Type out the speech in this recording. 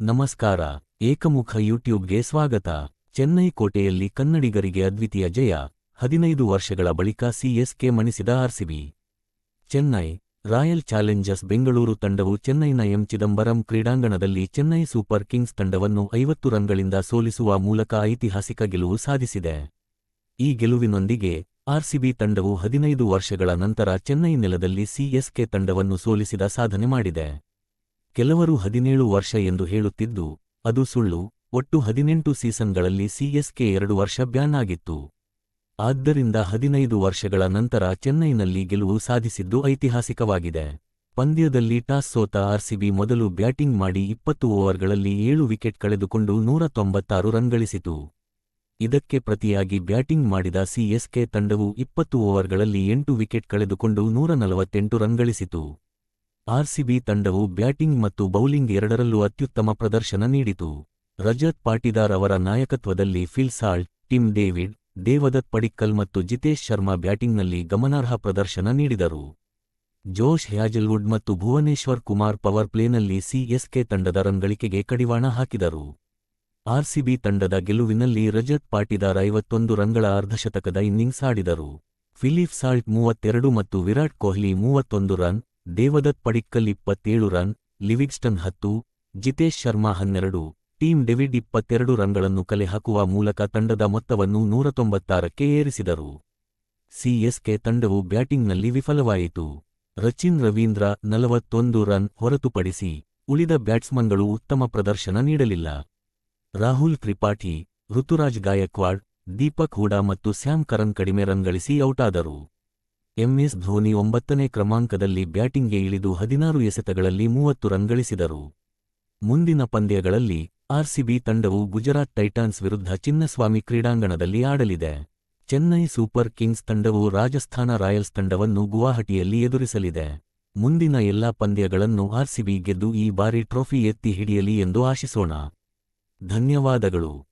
ನಮಸ್ಕಾರ, ಏಕಮುಖ ಯೂಟ್ಯೂಬ್ಗೆ ಸ್ವಾಗತ. ಚೆನ್ನೈ ಕೋಟೆಯಲ್ಲಿ ಕನ್ನಡಿಗರಿಗೆ ಅದ್ವಿತೀಯ ಜಯ. ಹದಿನೈದು ವರ್ಷಗಳ ಬಳಿಕ CSK ಮಣಿಸಿದ RCB. Chennai, royal challengers Bengaluru ತಂಡವು ಚೆನ್ನೈನ ಎಂ ಚಿದಂಬರಂ ಕ್ರೀಡಾಂಗಣದಲ್ಲಿ ಚೆನ್ನೈ ಸೂಪರ್ ಕಿಂಗ್ಸ್ ತಂಡವನ್ನು ಐವತ್ತು ರನ್ಗಳಿಂದ ಸೋಲಿಸುವ ಮೂಲಕ ಐತಿಹಾಸಿಕ ಗೆಲುವು ಸಾಧಿಸಿದೆ. ಈ ಗೆಲುವಿನೊಂದಿಗೆ ಆರ್ಸಿಬಿ ತಂಡವು ಹದಿನೈದು ವರ್ಷಗಳ ನಂತರ ಚೆನ್ನೈ ನೆಲದಲ್ಲಿ ಸಿಎಸ್ಕೆ ತಂಡವನ್ನು ಸೋಲಿಸಿದ ಸಾಧನೆ ಮಾಡಿದೆ. ಕೆಲವರು ಹದಿನೇಳು ವರ್ಷ ಎಂದು ಹೇಳುತ್ತಿದ್ದು, ಅದು ಸುಳ್ಳು. ಒಟ್ಟು ಹದಿನೆಂಟು ಸೀಸನ್ಗಳಲ್ಲಿ ಸಿಎಸ್ಕೆ ಎರಡು ವರ್ಷ ಬ್ಯಾನ್ ಆಗಿತ್ತು. ಆದ್ದರಿಂದ ಹದಿನೈದು ವರ್ಷಗಳ ನಂತರ ಚೆನ್ನೈನಲ್ಲಿ ಗೆಲುವು ಸಾಧಿಸಿದ್ದು ಐತಿಹಾಸಿಕವಾಗಿದೆ. ಪಂದ್ಯದಲ್ಲಿ ಟಾಸ್ ಸೋತ ಆರ್ಸಿಬಿ ಮೊದಲು ಬ್ಯಾಟಿಂಗ್ ಮಾಡಿ ಇಪ್ಪತ್ತು ಓವರ್ಗಳಲ್ಲಿ ಏಳು ವಿಕೆಟ್ ಕಳೆದುಕೊಂಡು ನೂರ ತೊಂಬತ್ತಾರು ರನ್ ಗಳಿಸಿತು ಇದಕ್ಕೆ ಪ್ರತಿಯಾಗಿ ಬ್ಯಾಟಿಂಗ್ ಮಾಡಿದ ಸಿಎಸ್ಕೆ ತಂಡವು ಇಪ್ಪತ್ತು ಓವರ್ಗಳಲ್ಲಿ ಎಂಟು ವಿಕೆಟ್ ಕಳೆದುಕೊಂಡು ನೂರ ನಲವತ್ತೆಂಟು ರನ್ ಗಳಿಸಿತು ಆರ್ಸಿಬಿ ತಂಡವು ಬ್ಯಾಟಿಂಗ್ ಮತ್ತು ಬೌಲಿಂಗ್ ಎರಡರಲ್ಲೂ ಅತ್ಯುತ್ತಮ ಪ್ರದರ್ಶನ ನೀಡಿತು. ರಜತ್ ಪಾಟಿದಾರ್ ಅವರ ನಾಯಕತ್ವದಲ್ಲಿ Phil Salt Tim David, Devdutt Padikkal ಮತ್ತು ಜಿತೇಶ್ ಶರ್ಮಾ ಬ್ಯಾಟಿಂಗ್ನಲ್ಲಿ ಗಮನಾರ್ಹ ಪ್ರದರ್ಶನ ನೀಡಿದರು. ಜೋಶ್ ಹ್ಯಾಜಲ್ವುಡ್ ಮತ್ತು ಭುವನೇಶ್ವರ್ ಕುಮಾರ್ ಪವರ್ ಪ್ಲೇನಲ್ಲಿ ಸಿಎಸ್ಕೆ ತಂಡದ ರನ್ಗಳಿಕೆಗೆ ಕಡಿವಾಣ ಹಾಕಿದರು. ಆರ್ಸಿಬಿ ತಂಡದ ಗೆಲುವಿನಲ್ಲಿ ರಜತ್ ಪಾಟಿದಾರ್ ಐವತ್ತೊಂದು ರನ್ಗಳ ಅರ್ಧಶತಕದ ಇನ್ನಿಂಗ್ಸ್ ಆಡಿದರು. ಫಿಲಿಪ್ ಸಾಲ್ಟ್ ಮೂವತ್ತೆರಡು ಮತ್ತು ವಿರಾಟ್ ಕೊಹ್ಲಿ ಮೂವತ್ತೊಂದು ರನ್ ದೇವದತ್ ಪಡಿಕ್ಕಲ್ ಇಪ್ಪತ್ತೇಳು ರನ್ ಲಿವಿಕ್ಸ್ಟನ್ ಹತ್ತು, ಜಿತೇಶ್ ಶರ್ಮಾ ಹನ್ನೆರಡು, ಟೀಂ ಡೆವಿಡ್ ಇಪ್ಪತ್ತೆರಡು ರನ್ಗಳನ್ನು ಕಲೆ ಹಾಕುವ ಮೂಲಕ ತಂಡದ ಮೊತ್ತವನ್ನು ನೂರ ತೊಂಬತ್ತಾರಕ್ಕೆ ಏರಿಸಿದರು. ಸಿಎಸ್ಕೆ ತಂಡವು ಬ್ಯಾಟಿಂಗ್ನಲ್ಲಿ ವಿಫಲವಾಯಿತು. ರಚಿನ್ ರವೀಂದ್ರ ನಲವತ್ತೊಂದು ರನ್ ಹೊರತುಪಡಿಸಿ ಉಳಿದ ಬ್ಯಾಟ್ಸ್ಮನ್ಗಳು ಉತ್ತಮ ಪ್ರದರ್ಶನ ನೀಡಲಿಲ್ಲ. ರಾಹುಲ್ ತ್ರಿಪಾಠಿ, ಋತುರಾಜ್ ಗಾಯಕ್ವಾಡ್, ದೀಪಕ್ ಹೂಡಾ ಮತ್ತು ಸ್ಯಾಮ್ ಕರನ್ ಕಡಿಮೆ ರನ್ ಗಳಿಸಿ ಔಟಾದರು. ಎಂಎಸ್ ಧೋನಿ ಒಂಬತ್ತನೇ ಕ್ರಮಾಂಕದಲ್ಲಿ ಬ್ಯಾಟಿಂಗ್ಗೆ ಇಳಿದು ಹದಿನಾರು ಎಸೆತಗಳಲ್ಲಿ ಮೂವತ್ತು ರನ್ ಗಳಿಸಿದರು. ಮುಂದಿನ ಪಂದ್ಯಗಳಲ್ಲಿ ಆರ್ಸಿಬಿ ತಂಡವು ಗುಜರಾತ್ ಟೈಟಾನ್ಸ್ ವಿರುದ್ಧ ಚಿನ್ನಸ್ವಾಮಿ ಕ್ರೀಡಾಂಗಣದಲ್ಲಿ ಆಡಲಿದೆ. ಚೆನ್ನೈ ಸೂಪರ್ ಕಿಂಗ್ಸ್ ತಂಡವು ರಾಜಸ್ಥಾನ ರಾಯಲ್ಸ್ ತಂಡವನ್ನು ಗುವಾಹಟಿಯಲ್ಲಿ ಎದುರಿಸಲಿದೆ. ಮುಂದಿನ ಎಲ್ಲಾ ಪಂದ್ಯಗಳನ್ನು ಆರ್ಸಿಬಿ ಗೆದ್ದು ಈ ಬಾರಿ ಟ್ರೋಫಿ ಎತ್ತಿ ಹಿಡಿಯಲಿ ಎಂದು ಆಶಿಸೋಣ. ಧನ್ಯವಾದಗಳು.